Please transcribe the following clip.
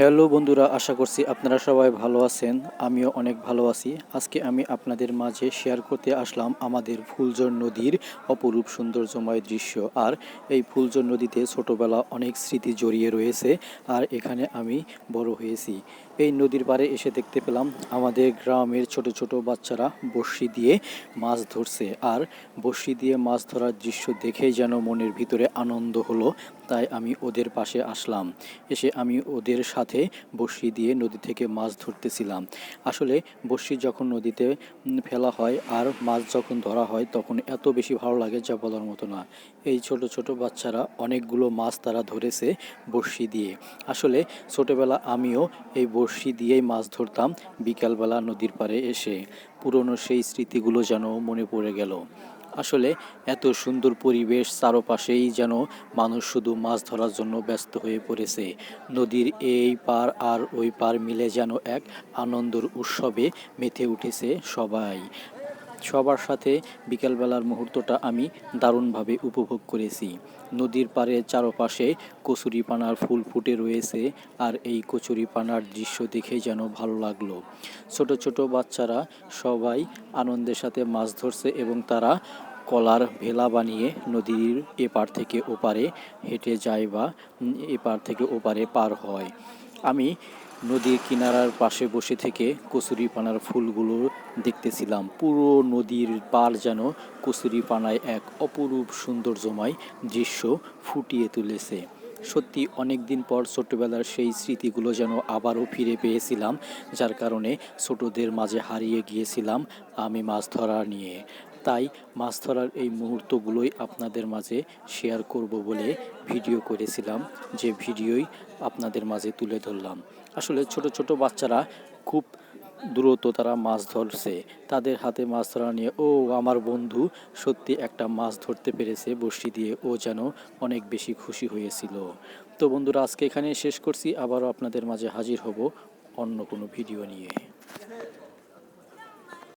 Hello বন্ধুরা, আশা করছি আপনারা সবাই ভালো আছেন। আমিও অনেক ভালো আছি। আজকে আমি আপনাদের মাঝে শেয়ার করতে আসলাম আমাদের ফুলজর নদীর অপরূপ সৌন্দর্যময় দৃশ্য। আর এই ফুলজর নদীতে ছোটবেলা অনেক স্মৃতি জড়িয়ে রয়েছে আর এখানে আমি বড় হয়েছি। এই নদীর পাড়ে এসে দেখতে পেলাম আমাদের গ্রামের ছোট ছোট বাচ্চারা বড়শি দিয়ে মাছ ধরছে। আর বড়শি দিয়ে মাছ ধরার দৃশ্য দেখেই যেন মনের ভিতরে আনন্দ হলো, তাই আমি ওদের পাশে আসলাম। এসে আমি ওদের সাথে বড়শি দিয়ে নদী থেকে মাছ ধরতেছিলাম। আসলে বসি যখন নদীতে ফেলা হয় আর মাছ যখন ধরা হয় তখন এত বেশি ভালো লাগে যা বলার মতো না। এই ছোট ছোট বাচ্চারা অনেকগুলো মাছ তারা ধরেছে বড়শি দিয়ে। আসলে ছোটবেলা আমিও এই বড়শি দিয়েই মাছ ধরতাম, বিকালবেলা নদীর পাড়ে এসে। পুরনো সেই স্মৃতিগুলো যেন মনে পড়ে গেল। আসলে এত সুন্দর পরিবেশ চারপাশেই যেন মানুষ শুধু মাছ ধরার জন্য ব্যস্ত হয়ে পড়েছে। নদীর এই পার আর ওই পার মিলে যেন এক আনন্দর উৎসবে মেতে উঠেছে সবাই। সবার সাথে বিকেলবেলার মুহূর্তটা আমি দারুণভাবে উপভোগ করেছি। নদীর পাড়ের চারপাশে কচুরিপানার ফুল ফুটে রয়েছে আর এই কচুরিপানার দৃশ্য দেখে যেন ভালো লাগল। ছোট ছোট বাচ্চারা সবাই আনন্দের সাথে মাছ ধরছে এবং তারা কলার ভেলা বানিয়ে নদীর এপার থেকে ওপারে হেঁটে যায় বা এপার থেকে ওপারে পার হয়। আমি নদীর কিনারার পাশে বসে থেকে কচুরিপানার ফুলগুলো দেখতেছিলাম। পুরো নদীর পার যেন কচুরিপানায় এক অপরূপ সৌন্দর্যময় দৃশ্য ফুটিয়ে তুলেছে। সত্যি অনেক দিন পর ছোটবেলার সেই স্মৃতিগুলো যেন আবারও ফিরে পেয়েছিলাম, যার কারণে ছোটদের মাঝে হারিয়ে গিয়েছিলাম আমি মাছ ধরা নিয়ে। তাই মাছ ধরার এই মুহূর্তগুলোই আপনাদের মাঝে শেয়ার করব বলে ভিডিও করেছিলাম। যে ভিডিওই আপনাদের মাঝে তুলে ধরলাম। আসলে ছোট ছোট বাচ্চারা খুব দ্রুত তারা মাছ ধরছে। তাদের হাতে মাছ ধরা নিয়ে, ও আমার বন্ধু, সত্যি একটা মাছ ধরতে পেরেছে। বড়শি দিয়ে ও যেন অনেক বেশি খুশি হয়েছিল। তো বন্ধুরা, আজকে এখানে শেষ করছি। আবারও আপনাদের মাঝে হাজির হব অন্য কোনো ভিডিও নিয়ে।